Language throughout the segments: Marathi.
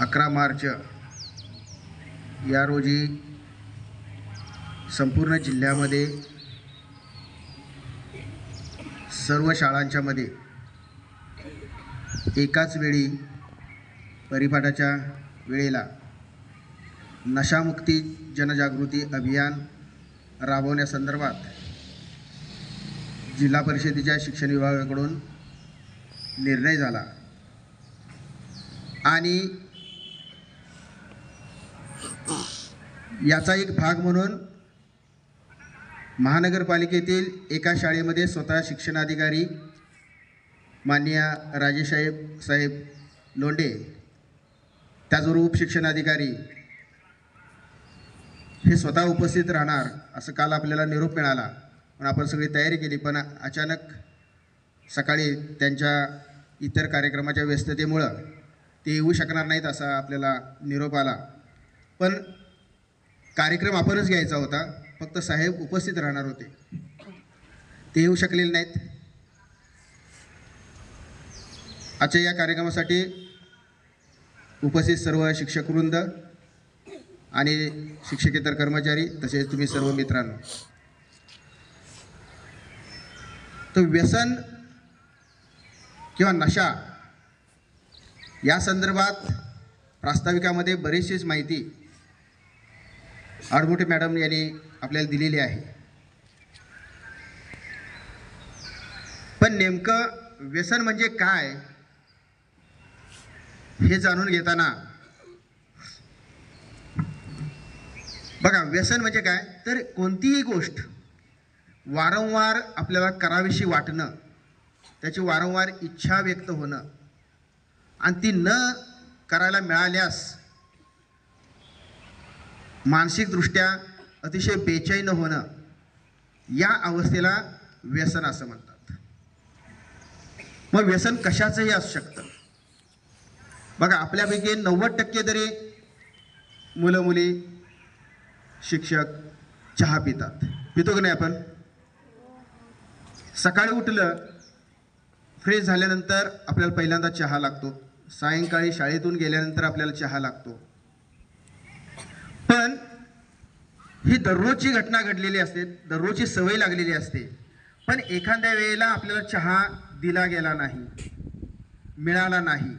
अकरा मार्च या रोजी संपूर्ण जिल्ह्यामध्ये सर्व शाळांच्यामध्ये एकाच वेळी परिपाठाच्या वेळेला नशामुक्ती जनजागृती अभियान राबवण्यासंदर्भात जिल्हा परिषदेच्या शिक्षण विभागाकडून निर्णय झाला. आणि याचा एक भाग म्हणून महानगरपालिकेतील एका शाळेमध्ये स्वतः शिक्षणाधिकारी माननीय राजेसाहेब साहेब लोंडे त्याचबरोबर उपशिक्षणाधिकारी हे स्वतः उपस्थित राहणार असं काल आपल्याला निरोप मिळाला. पण आपण सगळी तयारी केली पण अचानक सकाळी त्यांच्या इतर कार्यक्रमाच्या व्यस्ततेमुळं ते येऊ शकणार नाहीत असा आपल्याला निरोप आला. पण कार्यक्रम आपणच घ्यायचा होता. फक्त साहेब उपस्थित राहणार होते. ते येऊ शकलेले नाहीत. आजच्या या कार्यक्रमासाठी उपस्थित सर्व शिक्षकवृंद आणि शिक्षकेतर कर्मचारी तसेच तुम्ही सर्व मित्रांनो. तर व्यसन किंवा नशा या संदर्भात प्रास्ताविकामध्ये बरीचशीच माहिती आडमोठे मॅडम यांनी आपल्याला दिलेली आहे. पण नेमकं व्यसन म्हणजे काय हे जाणून घेताना बघा व्यसन म्हणजे काय? तर कोणतीही गोष्ट वारंवार आपल्याला करावीशी वाटणं त्याची वारंवार इच्छा व्यक्त होणं आणि ती न करायला मिळाल्यास मानसिकदृष्ट्या अतिशय बेचैन होणं या अवस्थेला व्यसन असं म्हणतात. मग व्यसन कशाचंही असू शकतं. बघा आपल्यापैकी नव्वद टक्के तरी मुलं मुली शिक्षक चहा पितात. पितो की नाही आपण? सकाळी उठलं फ्रेश झाल्यानंतर आपल्याला पहिल्यांदा चहा लागतो. सायंकाळी शाळेतून गेल्यानंतर आपल्याला चहा लागतो. पण ही दररोजची घटना घडलेली असते दररोजची सवय लागलेली असते. पण एखाद्या वेळेला आपल्याला चहा दिला गेला नाही मिळाला नाही.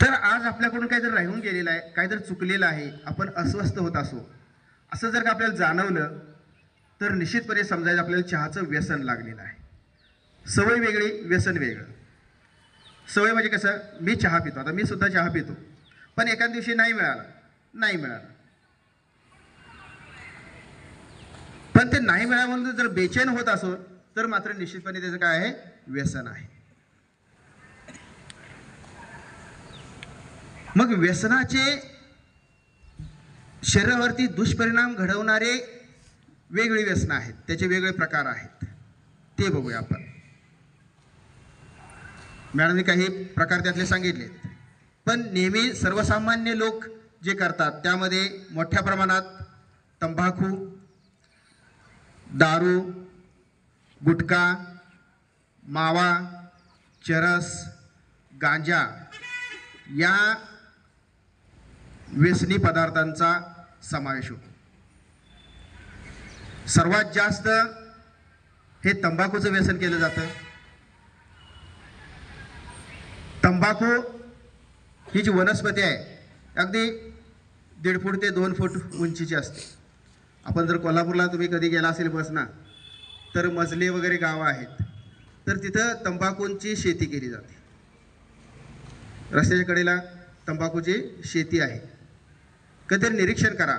तर आज आपल्याकडून काहीतरी राहून गेलेलं आहे काहीतरी चुकलेलं आहे आपण अस्वस्थ होत असो असं जर का आपल्याला जाणवलं तर निश्चितपणे समजायचं आपल्याला चहाचं व्यसन लागलेलं आहे. सवय वेगळी व्यसन वेगळं. सवय म्हणजे कसं? मी चहा पितो. आता मी सुद्धा चहा पितो. पण एका दिवशी नाही मिळाला. नाही मिळाला. पण ते नाही मिळालं म्हणून जर बेचैन होत असो तर मात्र निश्चितपणे त्याचं काय आहे? व्यसन आहे. मग व्यसनाचे शरीरावरती दुष्परिणाम घडवणारे वेगळी व्यसनं आहेत. त्याचे वेगळे प्रकार आहेत. ते बघूया आपण. मॅडमने काही प्रकार त्यातले सांगितले पण नेहमी सर्वसामान्य लोक जे करतात त्यामध्ये मोठ्या प्रमाणात तंबाखू दारू गुटखा मावा चरस गांजा या व्यसनी पदार्थांचा समावेश होतो. सर्वात जास्त हे तंबाखूचं व्यसन केलं जातं. तंबाखू ही जी वनस्पती आहे अगदी दीड फूट ते दोन फूट उंचीची असते. आपण जर कोल्हापूरला तुम्ही कधी गेला असेल बसना तर मजले वगैरे गावं आहेत. तर तिथं तंबाखूंची शेती केली जाते. रस्त्याच्या कडेला तंबाखूची शेती आहे. कधीतरी निरीक्षण करा.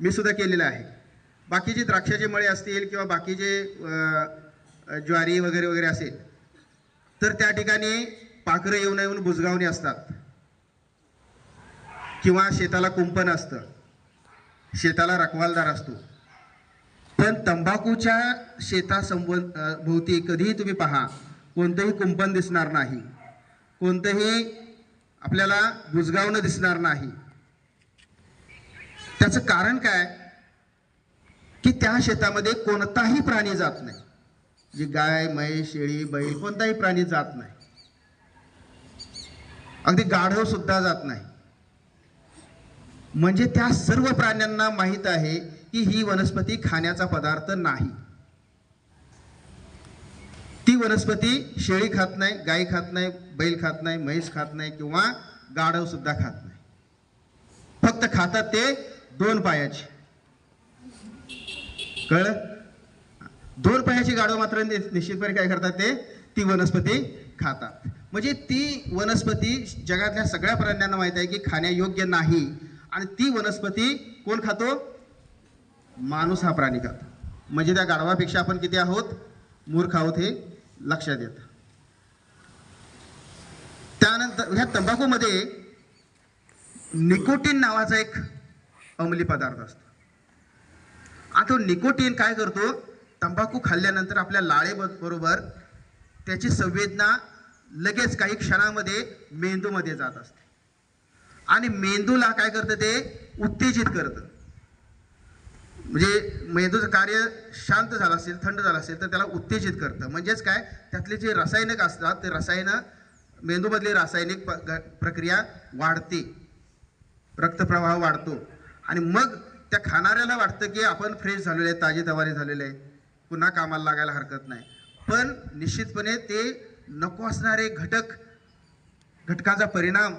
मी सुद्धा केलेलं आहे. बाकीचे द्राक्षाचे मळे असतील किंवा बाकीचे ज्वारी वगैरे वगैरे असेल तर त्या ठिकाणी पाखरं येऊन येऊन बुजगावणी असतात. किंवा शेताला कुंपण असतं. शेताला रखवालदार असतो. पण तंबाखूच्या शेतासंबंध भोवती कधीही तुम्ही पहा कोणतंही कुंपण दिसणार नाही. कोणतंही आपल्याला बुजगावणं दिसणार नाही. त्याचं कारण काय? की त्या शेतामध्ये कोणताही प्राणी जात नाही. जी गाय म्हैस शेळी बैल कोणताही प्राणी जात नाही. अगदी गाढव सुद्धा जात नाही. म्हणजे त्या सर्व प्राण्यांना माहीत आहे की ही वनस्पती खाण्याचा पदार्थ नाही. ती वनस्पती शेळी खात नाही गाई खात नाही बैल खात नाही म्हैस खात नाही किंवा गाढव सुद्धा खात नाही. फक्त खातात ते दोन पायाची. कळ दोन पायाची गाढव मात्र नि- निश्चितपणे काय करतात ते? ती वनस्पती खातात. म्हणजे ती वनस्पती जगातल्या सगळ्या प्राण्यांना माहीत आहे की खाण्यायोग्य नाही. आणि ती वनस्पती कोण खातो? माणूस हा प्राणी खातो. म्हणजे त्या गाढवापेक्षा आपण किती आहोत? मूर्ख आहोत हे लक्षात येतं. त्यानंतर ह्या तंबाखूमध्ये निकोटीन नावाचा एक अंमली पदार्थ असतो. आता निकोटीन काय करतो? तंबाखू खाल्ल्यानंतर आपल्या लाळे बरोबर त्याची संवेदना लगेच काही क्षणामध्ये मेंदूमध्ये जात असते. आणि मेंदूला काय करतं ते? उत्तेजित करतं. म्हणजे मेंदूचं कार्य शांत झालं असेल थंड झालं असेल तर त्याला उत्तेजित करतं. म्हणजेच काय? त्यातले जे रासायनिक असतात ते रसायनं मेंदूमधली रासायनिक प- ग- प्रक्रिया वाढते. रक्तप्रवाह वाढतो. आणि मग त्या खाणाऱ्याला वाटतं की आपण फ्रेश झालेले आहे ताजे तवाने झालेले आहे. पुन्हा कामाला लागायला हरकत नाही. पण निश्चितपणे ते नको असणारे घटक घटकाचा परिणाम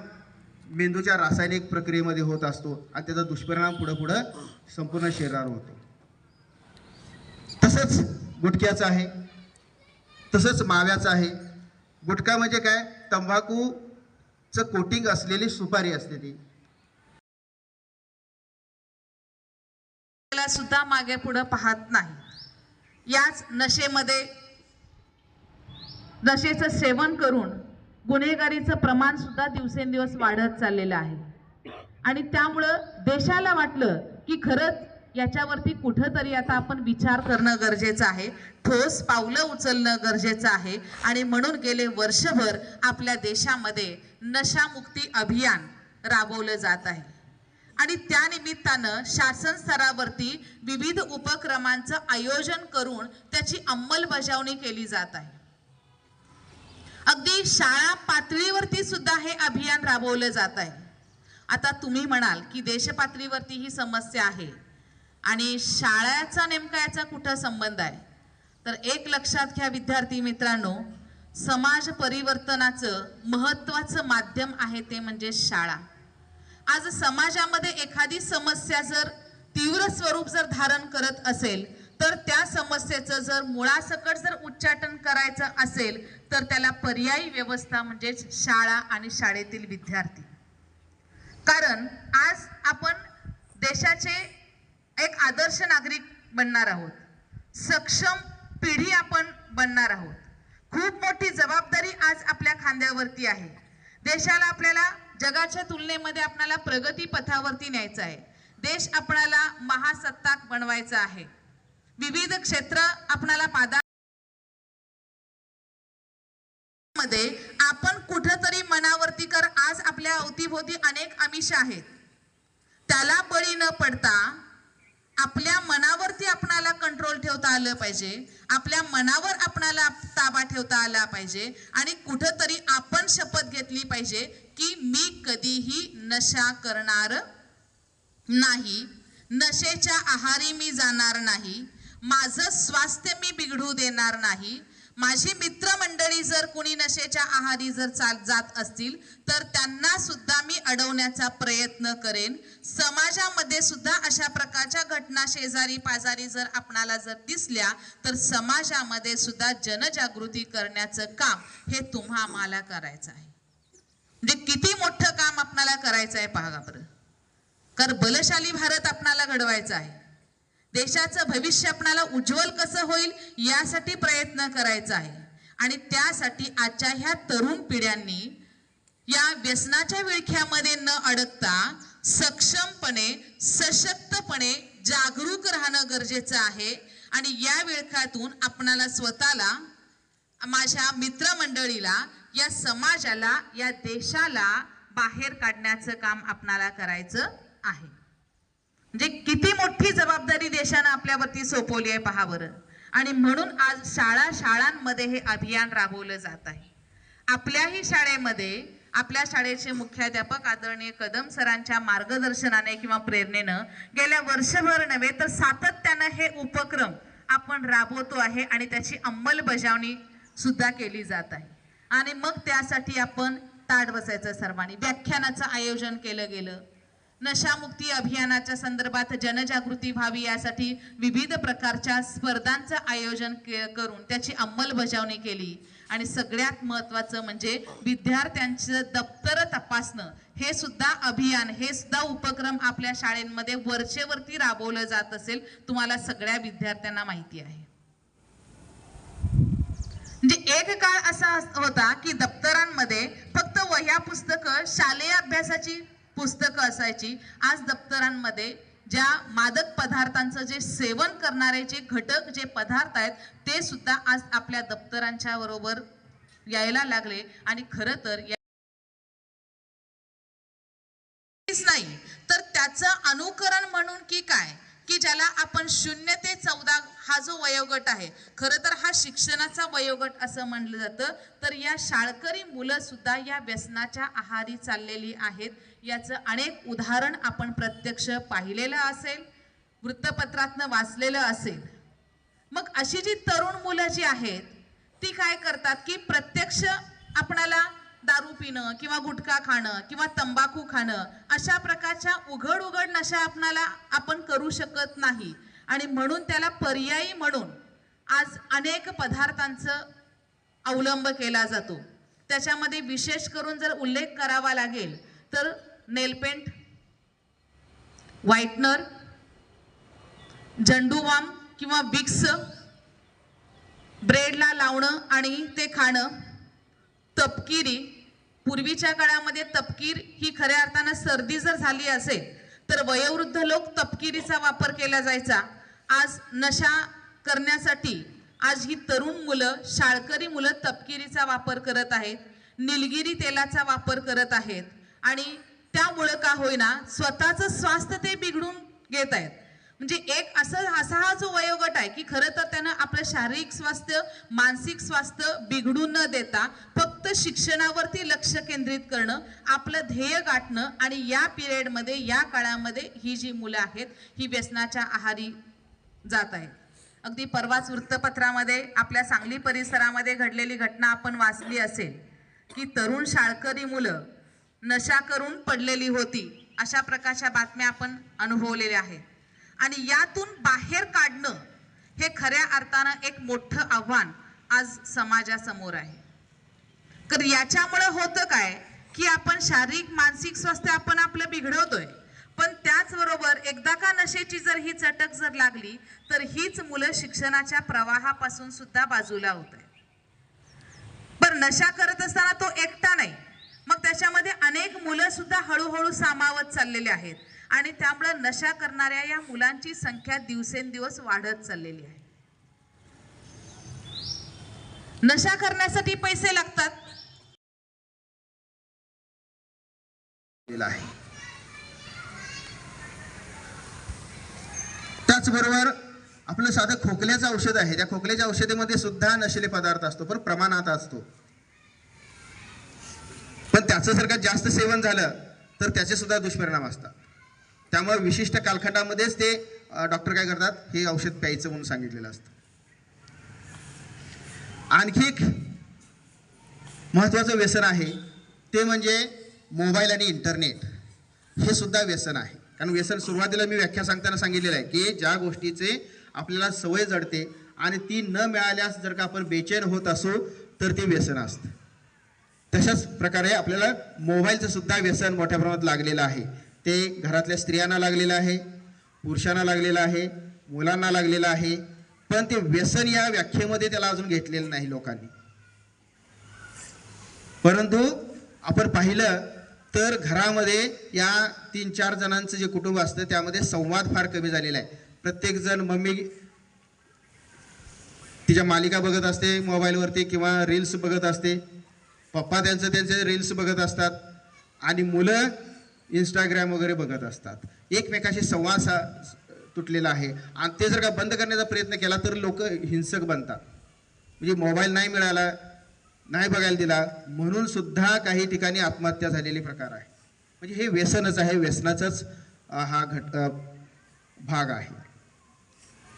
मेंदूच्या रासायनिक प्रक्रियेमध्ये होत असतो आणि त्याचा दुष्परिणाम पुढं पुढं संपूर्ण शरीरावर होतो. तसंच गुटख्याचं आहे. तसंच माव्याचं आहे. गुटखा म्हणजे काय? तंबाखूचं कोटिंग असलेली सुपारी असते ती. सुद्धा मागे पुढं पाहत नाही. याच नशेमध्ये नशेचं सेवन करून गुन्हेगारीचं प्रमाण सुद्धा दिवसेंदिवस वाढत चाललेलं आहे. आणि त्यामुळं देशाला वाटलं की खरंच याच्यावरती कुठंतरी आता आपण विचार करणं गरजेचं आहे. ठोस पावलं उचलणं गरजेचं आहे. आणि म्हणून गेले वर्षभर आपल्या देशामध्ये नशामुक्ती अभियान राबवलं जात आहे. आणि त्यानिमित्तानं शासन स्तरावरती विविध उपक्रमांचं आयोजन करून त्याची अंमलबजावणी केली जात आहे. अगदी शाळा पातळीवरती सुद्धा हे अभियान राबवलं जात आहे. आता तुम्ही म्हणाल की देशपातळीवरती ही समस्या आहे आणि शाळेचा नेमका याचा कुठं संबंध आहे? तर एक लक्षात घ्या विद्यार्थी मित्रांनो समाज परिवर्तनाचं महत्त्वाचं माध्यम आहे ते म्हणजे शाळा. आज समाजामध्ये एखादी समस्या जर तीव्र स्वरूप जर धारण करत असेल तर त्या समस्येचं जर मुळासकट जर उच्चाटन करायचं असेल तर त्याला पर्यायी व्यवस्था म्हणजेच शाळा आणि शाळेतील विद्यार्थी. कारण आज आपण देशाचे एक आदर्श नागरिक बनणार आहोत. सक्षम पिढी आपण बनणार आहोत. खूप मोठी जबाबदारी आज आपल्या खांद्यावरती आहे. देशाला आपल्याला जगाच्या तुलनेमध्ये आपल्याला प्रगती पथावरती न्यायचं आहे. देश आपणाला महासत्ताक बनवायचा आहे. विविध क्षेत्र आपणाला पादा मध्ये आपण कुठंतरी मनावरती कर आज आपल्या अवतीभोवती अनेक आमिष आहेत. त्याला बळी न पडता आपल्या मनावरती आपणाला कंट्रोल ठेवता आलं पाहिजे. आपल्या मनावर आपणाला ताबा ठेवता आला पाहिजे. आणि कुठंतरी आपण शपथ घेतली पाहिजे की मी कधीही नशा करणार नाही. नशेच्या आहारी मी जाणार नाही. माझं स्वास्थ्य मी बिघडू देणार नाही. माझी मित्रमंडळी जर कुणी नशेच्या आहारी जर चाल जात असतील तर त्यांना सुद्धा मी अडवण्याचा प्रयत्न करेन. समाजामध्ये सुद्धा अशा प्रकारच्या घटना शेजारी पाजारी जर आपणाला जर दिसल्या तर समाजामध्ये सुद्धा जनजागृती करण्याचं काम हे तुम्हा आम्हाला करायचं आहे. म्हणजे किती मोठं काम आपणाला करायचं आहे पहा बरं. कारण बलशाली भारत आपणाला घडवायचा आहे. देशाचं भविष्य आपणाला उज्ज्वल कसं होईल यासाठी प्रयत्न करायचा आहे. आणि त्यासाठी आजच्या ह्या तरुण पिढ्यांनी या व्यसनाच्या विळख्यामध्ये न अडकता सक्षमपणे सशक्तपणे जागरूक राहणं गरजेचं आहे. आणि या विळख्यातून आपणाला स्वतःला माझ्या मित्रमंडळीला या समाजाला या देशाला बाहेर काढण्याचं काम आपणाला करायचं आहे. म्हणजे किती मोठी जबाबदारी देशानं आपल्यावरती सोपवली आहे पहा बरं. आणि म्हणून आज शाळा शाळांमध्ये हे अभियान राबवलं जात आहे. आपल्याही शाळेमध्ये आपल्या शाळेचे मुख्याध्यापक आदरणीय कदम सरांच्या मार्गदर्शनाने किंवा प्रेरणेनं गेल्या वर्षभर नव्हे तर सातत्यानं हे उपक्रम आपण राबवतो आहे आणि त्याची अंमलबजावणी सुद्धा केली जात आहे. आणि मग त्यासाठी आपण ताट बसायचं सर्वांनी. व्याख्यानाचं आयोजन केलं गेलं. नशामुक्ती अभियानाच्या संदर्भात जनजागृती व्हावी यासाठी विविध प्रकारच्या स्पर्धांचं आयोजन करून त्याची अंमलबजावणी केली. आणि सगळ्यात महत्त्वाचं म्हणजे विद्यार्थ्यांचं दप्तर तपासणं. हे सुद्धा अभियान हे सुद्धा उपक्रम आपल्या शाळेमध्ये वरचेवरती राबवलं जात असेल तुम्हाला सगळ्या विद्यार्थ्यांना माहिती आहे. म्हणजे एक काळ असा होता की दप्तरांमध्ये फक्त वह्या पुस्तकं शालेय अभ्यासाची पुस्तकं असायची. आज दप्तरांमध्ये ज्या मादक पदार्थांचं जे सेवन करणारे जे घटक जे पदार्थ आहेत ते सुद्धा आज आपल्या दप्तरांच्या बरोबर यायला लागले. आणि खरं तर नाही. तर त्याचं अनुकरण म्हणून की काय? की ज्याला आपण शून्य ते चौदा हा जो वयोगट आहे खरं तर हा शिक्षणाचा वयोगट असं म्हणलं जातं. तर या शाळकरी मुलं सुद्धा या व्यसनाच्या आहारी चाललेली आहेत. याचं अनेक उदाहरण आपण प्रत्यक्ष पाहिलेलं असेल वृत्तपत्रातनं वाचलेलं असेल. मग अशी जी तरुण मुलं जी आहेत ती काय करतात की प्रत्यक्ष आपणाला दारू पिणं किंवा गुटखा खाणं किंवा तंबाखू खाणं अशा प्रकारच्या उघड उघड नशा आपणाला आपण करू शकत नाही. आणि म्हणून त्याला पर्यायी म्हणून आज अनेक पदार्थांचं अवलंब केला जातो. त्याच्यामध्ये विशेष करून जर उल्लेख करावा लागेल तर नेलपेंट व्हाईटनर झंडूवाम किंवा विक्स ब्रेडला लावणं आणि ते खाणं तपकिरी पूर्वीच्या काळामध्ये तपकीर ही खऱ्या अर्थानं सर्दी जर झाली असेल तर वयोवृद्ध लोक तपकिरीचा वापर केला जायचा. आज नशा करण्यासाठी आज ही तरुण मुलं शाळकरी मुलं तपकिरीचा वापर करत आहेत निलगिरी तेलाचा वापर करत आहेत. आणि त्यामुळं का होईना स्वतःचं स्वास्थ्य ते बिघडून घेत आहेत. म्हणजे एक असं असा हा जो वयोगट आहे की खरं तर त्यानं आपलं शारीरिक स्वास्थ्य मानसिक स्वास्थ्य बिघडू न देता फक्त शिक्षणावरती लक्ष केंद्रित करणं आपलं ध्येय गाठणं आणि या पिरियडमध्ये या काळामध्ये ही जी मुलं आहेत ही व्यसनाच्या आहारी जात आहेत. अगदी परवाच वृत्तपत्रामध्ये आपल्या सांगली परिसरामध्ये घडलेली घटना आपण वाचली असेल की तरुण शाळकरी मुलं नशा करून पडलेली होती अशा प्रकारच्या बातम्या आपण अनुभवलेल्या आहेत. आणि यातून बाहेर काढणं हे खऱ्या अर्थानं एक मोठं आव्हान आज समाजासमोर आहे. तर याच्यामुळं होतं काय की आपण शारीरिक मानसिक स्वास्थ्य आपण आपलं बिघडवतोय. पण त्याचबरोबर एकदा का नशेची जर ही चटक जर लागली तर हीच मुलं शिक्षणाच्या प्रवाहापासून सुद्धा बाजूला होत आहे पण नशा करत असताना तो एकटा नाही. मग त्याच्यामध्ये अनेक मुलं सुद्धा हळूहळू सामावत चाललेले आहेत. आणि त्यामुळे नशा करणाऱ्या या मुलांची संख्या दिवसेंदिवस वाढत चाललेली आहे. नशा करण्यासाठी पैसे लागतात. आहे. त्याचबरोबर आपलं साधं खोकल्याचं औषध आहे. त्या खोकल्याच्या औषधामध्ये सुद्धा नशिले पदार्थ असतो. पण प्रमाणात असतो. पण त्याचं जर का जास्त सेवन झालं तर त्याचे सुद्धा दुष्परिणाम असतात. त्यामुळे विशिष्ट कालखंडामध्येच ते डॉक्टर काय करतात? हे औषध प्यायचं म्हणून सांगितलेलं असतं. आणखी एक महत्त्वाचं व्यसन आहे ते म्हणजे मोबाईल आणि इंटरनेट. हे सुद्धा व्यसन आहे. कारण व्यसन सुरुवातीला मी व्याख्या सांगताना सांगितलेलं आहे की ज्या गोष्टीचे आपल्याला सवय जडते आणि ती न मिळाल्यास जर का आपण बेचैन होत असू तर ते व्यसन असतं. तशाच प्रकारे आपल्याला मोबाईलचं सुद्धा व्यसन मोठ्या प्रमाणात लागलेलं आहे. ते घरातल्या स्त्रियांना लागलेलं आहे पुरुषांना लागलेलं आहे मुलांना लागलेलं आहे पण ते व्यसन या व्याख्येमध्ये त्याला अजून घेतलेलं नाही लोकांनी. परंतु आपण पाहिलं तर घरामध्ये या तीन चार जणांचं जे कुटुंब असतं त्यामध्ये संवाद फार कमी झालेला आहे. प्रत्येकजण मम्मी तिच्या मालिका बघत असते मोबाईलवरती किंवा रील्स बघत असते. पप्पा त्यांचं त्यांचे रील्स बघत असतात. आणि मुलं इंस्टाग्राम वगैरे बघत असतात. एकमेकाशी संवाद सा तुटलेला आहे. आणि ते जर का बंद करण्याचा प्रयत्न केला तर लोक हिंसक बनतात. म्हणजे मोबाईल नाही मिळाला नाही बघायला दिला म्हणून सुद्धा काही ठिकाणी आत्महत्या झालेले प्रकार आहे. म्हणजे हे व्यसनच आहे. व्यसनाचाच हा घट भाग आहे.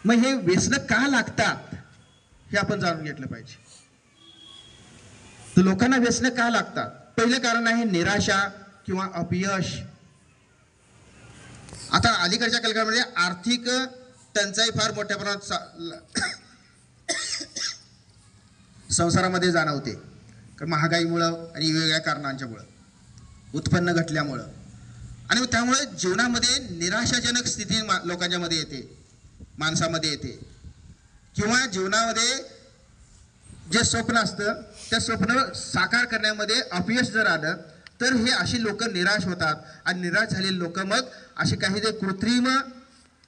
मग हे व्यसनं का लागतात हे आपण जाणून घेतलं पाहिजे. तर लोकांना व्यसनं का लागतात? पहिलं कारण आहे निराशा. किंवा अपयश. आता अलीकडच्या कालखंडामध्ये आर्थिक टंचाई फार मोठ्या प्रमाणात संसारामध्ये जाणवते. कारण महागाईमुळं आणि वेगवेगळ्या कारणांच्यामुळं उत्पन्न घटल्यामुळं. आणि त्यामुळे जीवनामध्ये निराशाजनक स्थिती मा- लोकांच्या मध्ये येते माणसामध्ये येते. किंवा जीवनामध्ये जे स्वप्न असतं त्या स्वप्न साकार करण्यामध्ये अपयश जर आलं तर हे अशी लोक निराश होतात. आणि निराश झालेली लोक मग असे काही जे कृत्रिम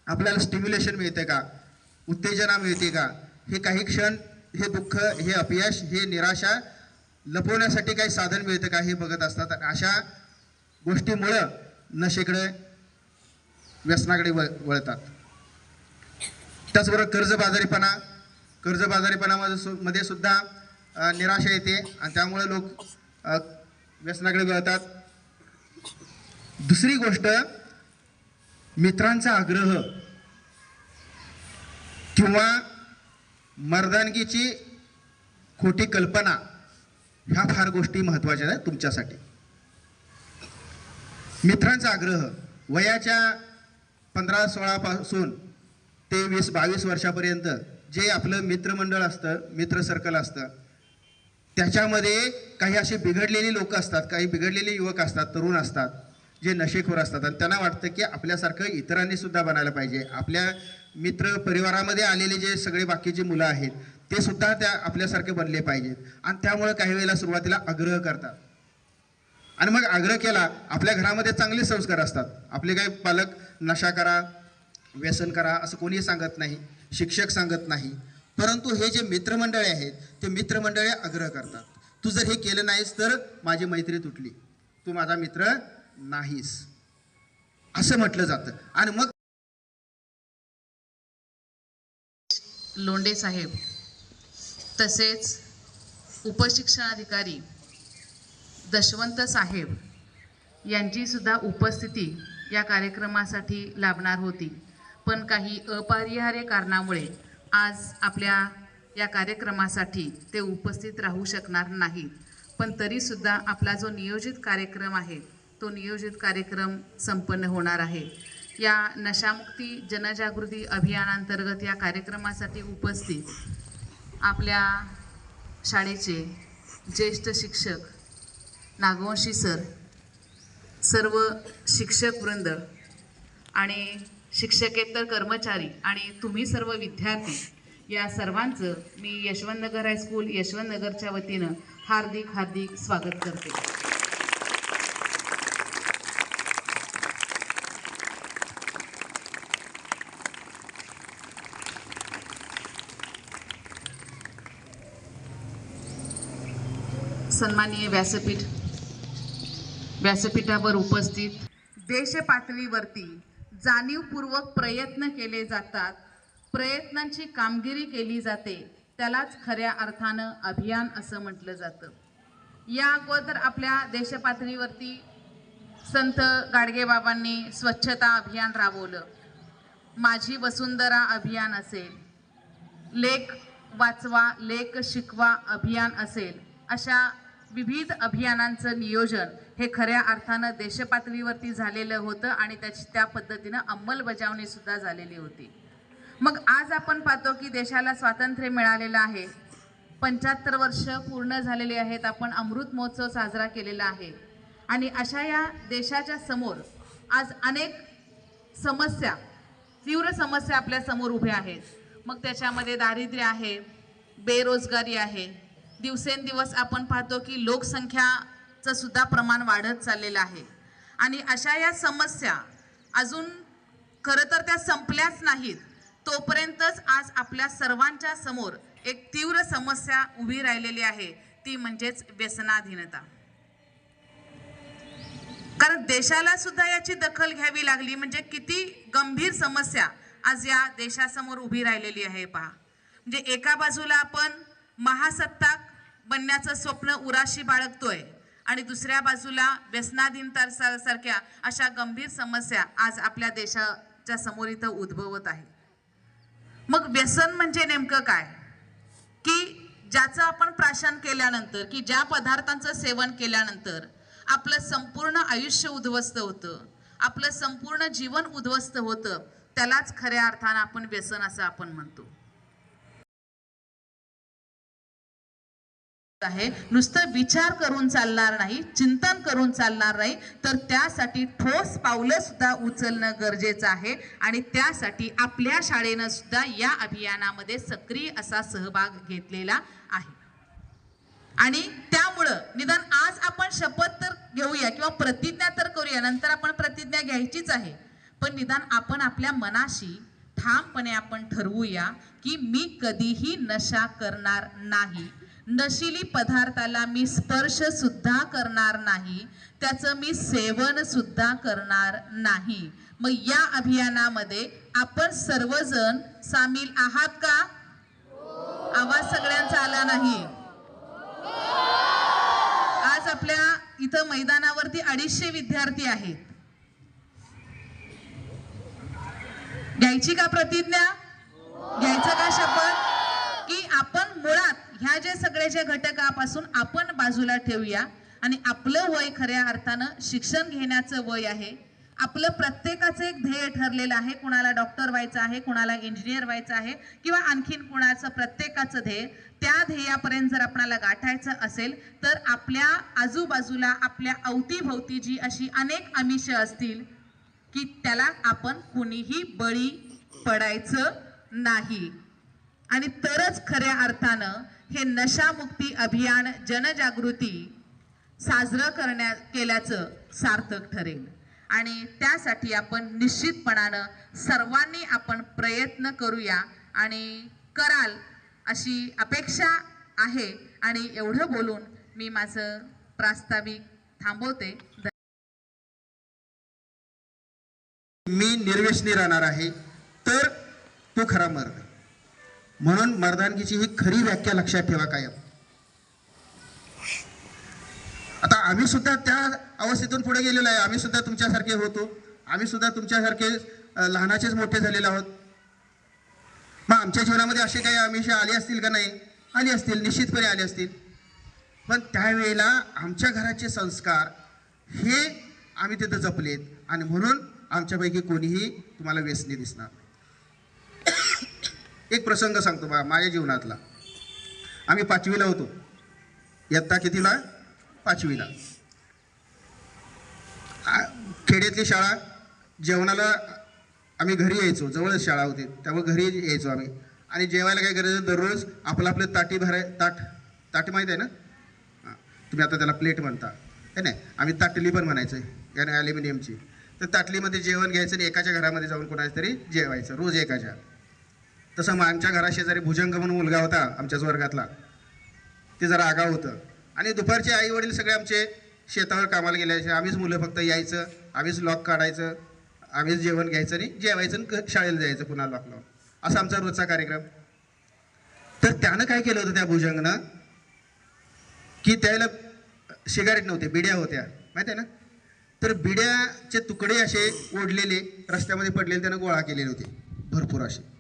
आपल्याला स्टिम्युलेशन मिळते का? उत्तेजना मिळते का? हे काही क्षण हे दुःख हे अपयश हे निराशा लपवण्यासाठी काही साधन मिळतं का हे बघत असतात. अशा गोष्टीमुळं नशेकडे व्यसनाकडे वळ वळतात. त्याचबरोबर कर्जबाजारीपणा कर्जबाजारीपणामध्ये सु मध्ये सुद्धा निराशा येते. आणि त्यामुळे लोक व्यसनाकडे वळतात. दुसरी गोष्ट मित्रांचा आग्रह किंवा मर्दानगीची खोटी कल्पना ह्या फार गोष्टी महत्त्वाच्या आहेत तुमच्यासाठी. मित्रांचा आग्रह वयाच्या पंधरा सोळापासून ते वीस बावीस वर्षापर्यंत जे आपलं मित्रमंडळ असतं मित्र सर्कल असतं त्याच्यामध्ये काही असे बिघडलेली लोक असतात काही बिघडलेले युवक असतात तरुण असतात जे नशेखोर असतात. आणि त्यांना वाटतं की आपल्यासारखं इतरांनी सुद्धा बनायला पाहिजे. आपल्या मित्र परिवारामध्ये आलेले जे सगळे बाकीचे मुलं आहेत ते सुद्धा त्या आपल्यासारखे बनले पाहिजेत. आणि त्यामुळे काही वेळेला सुरुवातीला आग्रह करतात. आणि मग आग्रह केला आपल्या घरामध्ये चांगले संस्कार असतात. आपले काही पालक नशा करा व्यसन करा असं कोणीही सांगत नाही. शिक्षक सांगत नाही. परंतु हे जे मित्रमंडळे आहेत ते मित्रमंडळे आग्रह करतात. तू जर हे केलं नाहीस तर माझी मैत्री तुटली. तू माझा मित्र नाहीस. असं म्हटलं जातं. आणि मग लोंडे साहेब तसेच उपशिक्षणाधिकारी दशवंत साहेब यांची सुद्धा उपस्थिती या कार्यक्रमासाठी लाभणार होती. पण काही अपरिहार्य कारणामुळे आज आपल्या या कार्यक्रमासाठी ते उपस्थित राहू शकणार नाहीत. पण तरीसुद्धा आपला जो नियोजित कार्यक्रम आहे तो नियोजित कार्यक्रम संपन्न होणार आहे. या नशामुक्ती जनजागृती अभियानांतर्गत या कार्यक्रमासाठी उपस्थित आपल्या शाळेचे ज्येष्ठ शिक्षक नागवंशी सर सर्व शिक्षक वृंद आणि शिक्षकेतर कर्मचारी आणि तुम्ही सर्व विद्यार्थी. या सर्वांचं मी यशवंतनगर हायस्कूल यशवंतनगरच्या वतीनं हार्दिक हार्दिक स्वागत करते. सन्माननीय व्यासपीठ व्यासपीठावर उपस्थित देश पातळीवरती जाणीवपूर्वक प्रयत्न केले जातात. प्रयत्नांची कामगिरी केली जाते. त्यालाच खऱ्या अर्थानं अभियान असं म्हटलं जातं. या अगोदर आपल्या देशपातळीवरती संत गाडगेबाबांनी स्वच्छता अभियान राबवलं. माझी वसुंधरा अभियान असेल लेख वाचवा लेख शिकवा अभियान असेल अशा विविध अभियानांचं नियोजन हे खऱ्या अर्थानं देशपातळीवरती झालेलं होतं आणि त्याची त्या पद्धतीनं अंमलबजावणीसुद्धा झालेली होती. मग आज आपण पाहतो की देशाला स्वातंत्र्य मिळालेलं आहे. पंच्याहत्तर वर्ष पूर्ण झालेले आहेत. आपण अमृत महोत्सव साजरा केलेला आहे. आणि अशा या देशाच्या समोर आज अनेक समस्या तीव्र समस्या आपल्यासमोर उभ्या आहेत. मग त्याच्यामध्ये दारिद्र्य आहे बेरोजगारी आहे दिवसेंदिवस आपण पाहतो की लोकसंख्याचं सुद्धा प्रमाण वाढत चाललेलं आहे. आणि अशा या समस्या अजून खरं तर त्या संपल्याच नाहीत तोपर्यंतच आज आपल्या सर्वांच्या समोर एक तीव्र समस्या उभी राहिलेली आहे ती म्हणजेच व्यसनाधीनता. कारण देशाला सुद्धा याची दखल घ्यावी लागली म्हणजे किती गंभीर समस्या आज या देशासमोर उभी राहिलेली आहे पहा. म्हणजे एका बाजूला आपण महासत्ताक बनण्याचं स्वप्न उराशी बाळगतोय. आणि दुसऱ्या बाजूला व्यसनाधीन सारख्या अशा गंभीर समस्या आज आपल्या देशाच्या समोर इथं उद्भवत आहे. मग व्यसन म्हणजे नेमकं काय? की ज्याचं आपण प्राशन केल्यानंतर की ज्या पदार्थांचं सेवन केल्यानंतर आपलं संपूर्ण आयुष्य उद्ध्वस्त होतं आपलं संपूर्ण जीवन उद्ध्वस्त होतं त्यालाच खऱ्या अर्थानं आपण व्यसन असं आपण म्हणतो. आहे. नुसतं विचार करून चालणार नाही चिंतन करून चालणार नाही. तर त्यासाठी ठोस पावलं सुद्धा उचलणं गरजेचं आहे. आणि त्यासाठी आपल्या शाळेनं सुद्धा या अभियानामध्ये सक्रिय असा सहभाग घेतलेला आहे. आणि त्यामुळं निदान आज आपण शपथ तर घेऊया किंवा प्रतिज्ञा तर करूया. नंतर आपण प्रतिज्ञा घ्यायचीच आहे. पण निदान आपण आपल्या मनाशी ठामपणे आपण ठरवूया की मी कधीही नशा करणार नाही. नशिली पदार्थाला मी स्पर्श सुद्धा करणार नाही त्याचं मी सेवन सुद्धा करणार नाही. मग या अभियानामध्ये आपण सर्वजण सामील आहात का? आवाज सगळ्यांचा आला नाही. आज आपल्या इथं मैदानावरती अडीचशे विद्यार्थी आहेत. घ्यायची का प्रतिज्ञा? घ्यायचं का शपथ? की आपण मुळात ह्या जे सगळे जे घटकापासून आपण बाजूला ठेवूया आणि आपलं वय खऱ्या अर्थानं शिक्षण घेण्याचं वय आहे. आपलं प्रत्येकाचं एक ध्येय ठरलेलं आहे. कुणाला डॉक्टर व्हायचं आहे कुणाला इंजिनियर व्हायचं आहे किंवा आणखीन कुणाचं प्रत्येकाचं ध्येय त्या ध्येयापर्यंत जर आपणाला गाठायचं असेल तर आपल्या आजूबाजूला आपल्या अवतीभोवती जी अशी अनेक आमिष असतील की त्याला आपण कुणीही बळी पडायचं नाही. आणि तरच खऱ्या अर्थानं हे नशामुक्ती अभियान जनजागृती साजरं करण्या केल्याचं सार्थक ठरेल. आणि त्यासाठी आपण निश्चितपणानं सर्वांनी आपण प्रयत्न करूया आणि कराल अशी अपेक्षा आहे आणि एवढं बोलून मी माझं प्रास्ताविक थांबवते. मी निर्वेशनी राहणार आहे तर तू खरा मर्द. म्हणून मर्दानगीची ही खरी व्याख्या लक्षात ठेवा कायम. आता आम्ही सुद्धा त्या अवस्थेतून पुढे गेलेलो आहे. आम्ही सुद्धा तुमच्यासारखे होतो. आम्ही सुद्धा तुमच्यासारखे लहानाचेच मोठे झालेले आहोत. मग आमच्या जीवनामध्ये असे काही आमिषा आले असतील का नाही? आली असतील निश्चितपणे आली असतील. पण त्यावेळेला आमच्या घराचे संस्कार हे आम्ही तिथं जपलेत. आणि म्हणून आमच्यापैकी कोणीही तुम्हाला व्यसनी दिसणार. एक प्रसंग सांगतो बा माझ्या जीवनातला. आम्ही पाचवीला होतो. इयत्ता कितीला? पाचवीला. खेड्यातली शाळा जेवणाला आम्ही घरी यायचो जवळच शाळा होती त्यामुळे घरी यायचो आम्ही. आणि जेवायला काय करायचं दररोज आपलं आपलं ताटी भराय ताट ताट माहीत आहे ना? हां तुम्ही आता त्याला प्लेट म्हणता. है नाही आम्ही ताटली पण म्हणायचं याने ॲल्युमिनियमची तर ताटलीमध्ये जेवण घ्यायचं आणि एकाच्या घरामध्ये जाऊन कोणाच्या तरी जेवायचं रोज एकाच्या. तसं मग आमच्या घराशेजारी भुजंग म्हणून मुलगा होता आमच्याच वर्गातला. ते जरा आगाव होतं. आणि दुपारचे आई वडील सगळे आमचे शेतावर कामाला गेल्याचे आम्हीच मुलं फक्त यायचं आम्हीच लॉक काढायचं आम्हीच जेवण घ्यायचं आणि जेवायचं आणि क- शाळेला जायचं पुन्हा लॉक लावून. असा आमचा रोजचा कार्यक्रम. तर त्यानं काय केलं होतं त्या भुजंगनं? की त्याला सिगारेट नव्हते बिड्या होत्या. माहिती आहे ना? तर बिड्याचे तुकडे असे ओढलेले रस्त्यामध्ये पडलेले त्यानं गोळा केलेले होते. भरपूर असे.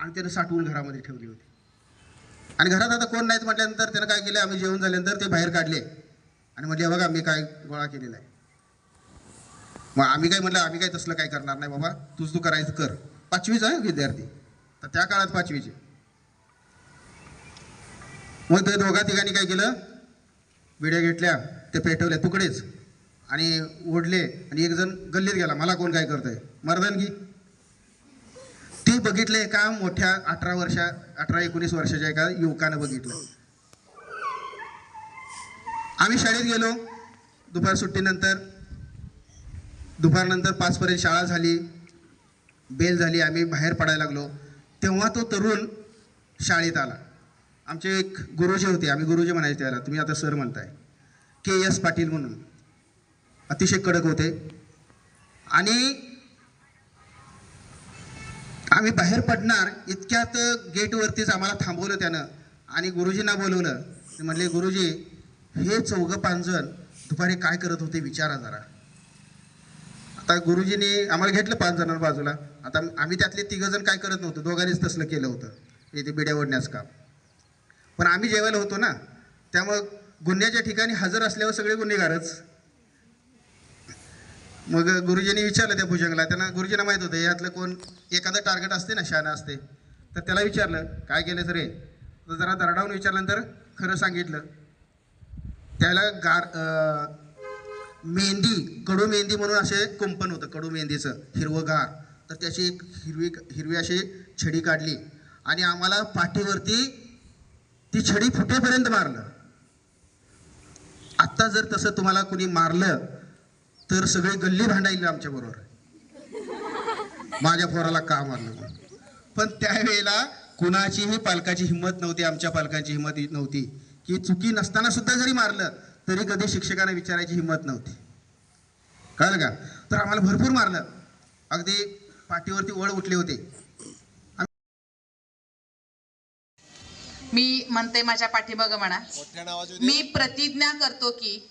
आणि त्यानं साठवून घरामध्ये ठेवली होती. आणि घरात आता कोण नाहीत म्हटल्यानंतर त्यानं काय केलं आम्ही जेवण झाल्यानंतर ते बाहेर काढले. आणि म्हटले बघा मी काय गोळा केलेला आहे. मग आम्ही काय म्हटलं आम्ही काय तसलं काय करणार नाही बाबा तूच तू करायचं कर. पाचवीच आहे हो विद्यार्थी. तर त्या काळात पाचवीचे. मग ते दोघा तिघांनी काय केलं विड्या घेतल्या ते पेटवल्या तुकडेच. आणि ओढले आणि एक जण गल्लीत गेला मला कोण काय करतंय? मर्दनगी. ते बघितलं एका मोठ्या अठरा वर्षा अठरा एकोणीस वर्षाच्या एका युवकानं बघितलं. आम्ही शाळेत गेलो. दुपार सुट्टीनंतर दुपारनंतर पाचपर्यंत शाळा झाली. बेल झाली. आम्ही बाहेर पडायला लागलो. तेव्हा तो तरुण शाळेत आला. आमचे एक गुरुजी होते. आम्ही गुरुजी म्हणायचे त्याला तुम्ही आता सर म्हणताय. के एस पाटील म्हणून. अतिशय कडक होते. आणि आम्ही बाहेर पडणार इतक्यात गेटवरतीच आम्हाला थांबवलं त्यानं. आणि गुरुजींना बोलवलं. ते म्हणले गुरुजी हे चौघं पांजण दुपारी काय करत होते विचारा जरा. आता गुरुजींनी आम्हाला घेतलं पाच जणांना बाजूला. आता आम्ही त्यातले तिघ जण काय करत नव्हतो दोघांनीच तसलं केलं होतं. म्हणजे इथे बिड्या ओढण्याचं काम. पण आम्ही जेवायला होतो ना त्यामुळं गुन्ह्याच्या ठिकाणी हजर असल्यावर सगळे गुन्हेगारच. मग गुरुजींनी विचारलं त्या भुजंगला. त्यांना गुरुजींना माहीत होतं यातलं कोण एखादं टार्गेट असते ना शाणा असते. तर त्याला विचारलं काय केलं सर हे तर जरा दरडावून विचारल्यानंतर खरं सांगितलं. त्याला गार मेहंदी कडू मेहंदी म्हणून असे कुंपण होतं कडू मेहंदीचं हिरवंगार. तर त्याची एक हिरवी हिरवी अशी छडी काढली आणि आम्हाला पाठीवरती ती छडी फुटेपर्यंत मारलं. आत्ता जर तसं तुम्हाला कुणी मारलं तर सगळी गल्ली भांडायली आमच्या बरोबर. माझ्या पोराला का मारलं. पण त्यावेळेला कुणाचीही पालकाची हिंमत नव्हती आमच्या पालकांची हिंमत नव्हती. की चुकी नसताना सुद्धा जरी मारलं तरी कधी शिक्षकांना विचारायची हिंमत नव्हती. कळलं का? तर आम्हाला भरपूर मारलं. अगदी पाठीवरती ओळ उठले होते. मी म्हणते माझ्या पाठीमागं म्हणा. मी प्रतिज्ञा करतो की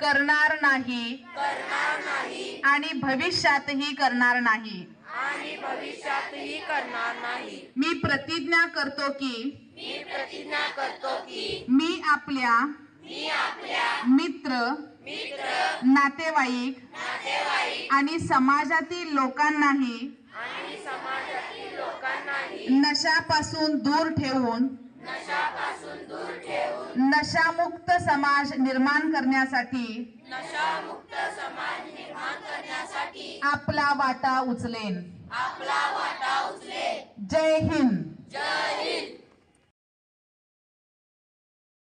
करणार नाही. आणि भविष्यातही करणार नाही. आणि भविष्यातही करणार नाही. मी प्रतिज्ञा करतो की मी प्रतिज्ञा करतो की मी आपल्या मी आपल्या मित्र मित्र नातेवाईक नातेवाईक आणि समाजातील लोकांनाही आणि समाजातील लोकांनाही नशापासून दूर ठेवून नशापासून दूर ठेवून नशामुक्त समाज निर्माण करण्यासाठी नशामुक्त समाज निर्माण करण्यासाठी आपला वाटा उचलेन. आपला वाटा उचलेल जय हिंद. जय हिंद.